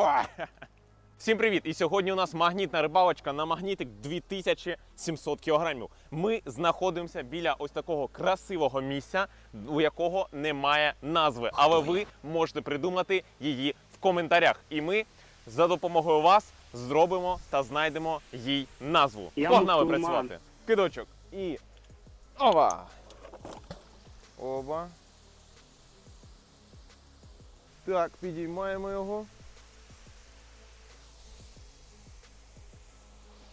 Всім привіт! І сьогодні у нас магнітна рибалочка на магнітик 2700 кілограмів. Ми знаходимося біля ось такого красивого місця, у якого немає назви. Але ви можете придумати її в коментарях. І ми за допомогою вас зробимо та знайдемо їй назву. Я Погнали мусульман. працювати. Кидочок і. Ова! Оба. Так, підіймаємо його.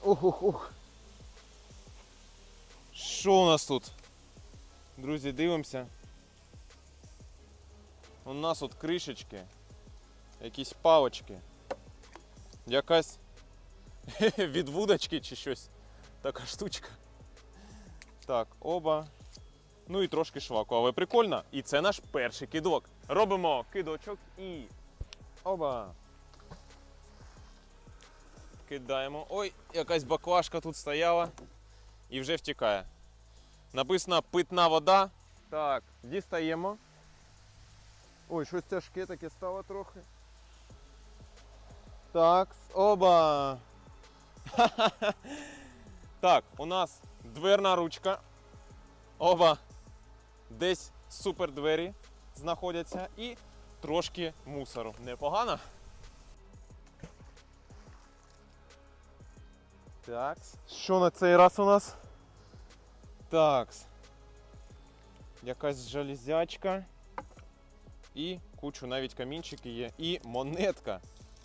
Ух, ух, ух. Що у нас тут? Друзі, дивимося. У нас тут кришечки, якісь палочки, якась від вудочки чи щось. Така штучка. Так, оба. Ну і трошки шваку, але прикольно. І це наш перший кидок. Робимо кидочок і. Оба. Кидаємо. Ой, якась баклажка тут стояла і вже втікає. Написано питна вода. Так, дістаємо. Ой, щось тяжке таке стало трохи. Так, оба. Так, у нас дверна ручка. Оба. Десь супер двері знаходяться і трошки мусору. Непогано? Так. Що на цей раз у нас? Так. Якась железячка. І кучу навіть камінчики є. І монетка.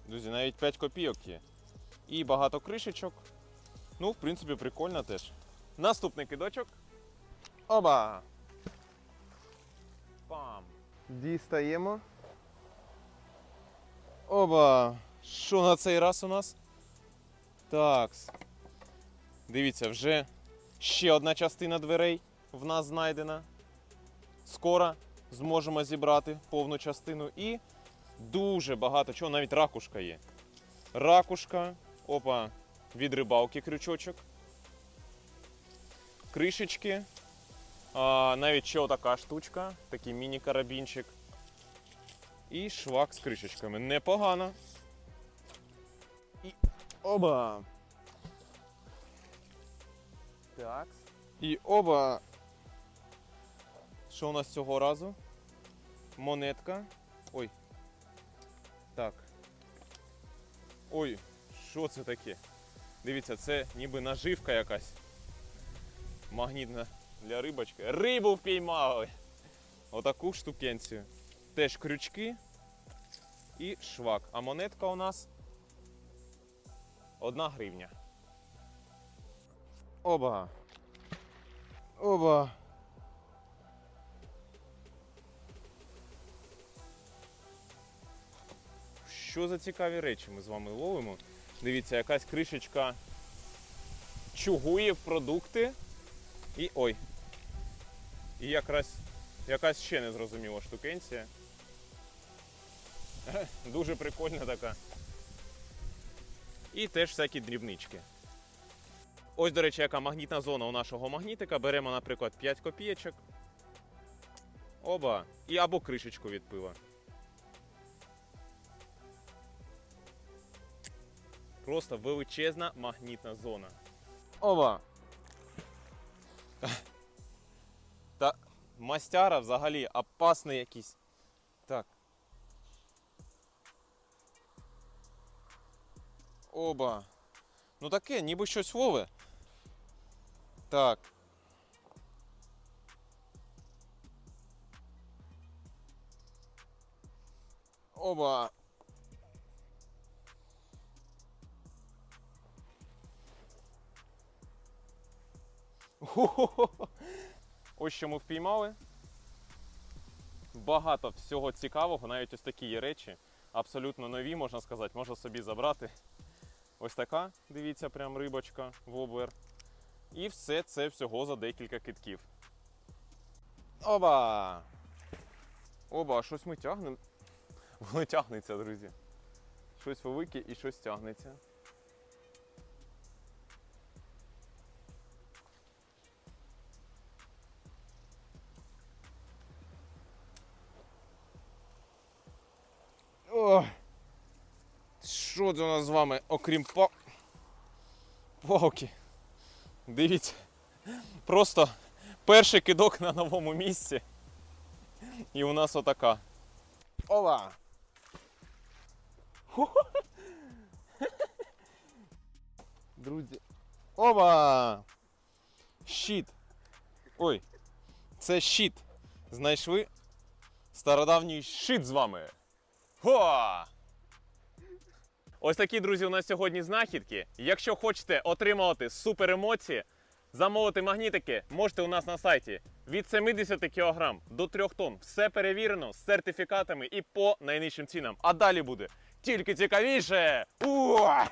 Друзі, навіть 5 копійок є. І багато кришечок. Ну, в принципі, прикольно теж. Наступний кидочок. Оба! Пам! Дістаємо. Оба! Що на цей раз у нас? Такс. Дивіться, вже ще одна частина дверей в нас знайдена. Скоро зможемо зібрати повну частину і дуже багато чого, навіть ракушка є. Ракушка, опа, від рибалки крючочок. Кришечки. А, навіть ще отака штучка, такий міні-карабінчик. І швак з кришечками. Непогано. І оба. Так. І оба. Що у нас цього разу? Монетка. Ой. Так. Ой, що це таке? Дивіться, це ніби наживка якась. Магнітна для рибочки. Рибу впіймали! Отаку штукенцію. Теж крючки і швак. А монетка у нас одна гривня. Оба. Оба. Що за цікаві речі ми з вами ловимо? Дивіться, якась кришечка чугує в продукти. І ой. І якраз якась ще незрозуміла штукенція. Дуже прикольна така. І теж всякі дрібнички. Ось, до речі, яка магнітна зона у нашого магнітика. Беремо, наприклад, 5 копійочок. Оба. І або кришечку від пива. Просто величезна магнітна зона. Оба. Та мастяра взагалі опасний якийсь. Так. Оба. Ну таке, ніби щось лове. Так. Оба. Ось що ми впіймали. Багато всього цікавого, навіть ось такі є речі. Абсолютно нові, можна сказати, можна собі забрати. Ось така, дивіться, прям рибочка, воблер. І все це всього за декілька китків. Оба! Оба, а щось ми тягнемо. Воно тягнеться, друзі. Щось велике і щось тягнеться. О! Що це у нас з вами, окрім па... палки? Дивіться. Просто перший кидок на новому місці. І у нас отака. Ова! Друзі. Ова! Щит. Ой, це щит. Знайшли стародавній щит з вами. Го! Ось такі, друзі, у нас сьогодні знахідки. Якщо хочете отримувати супер емоції, замовити магнітики, можете у нас на сайті від 70 кг до 3 тонн. Все перевірено з сертифікатами і по найнижчим цінам. А далі буде тільки цікавіше. Уа!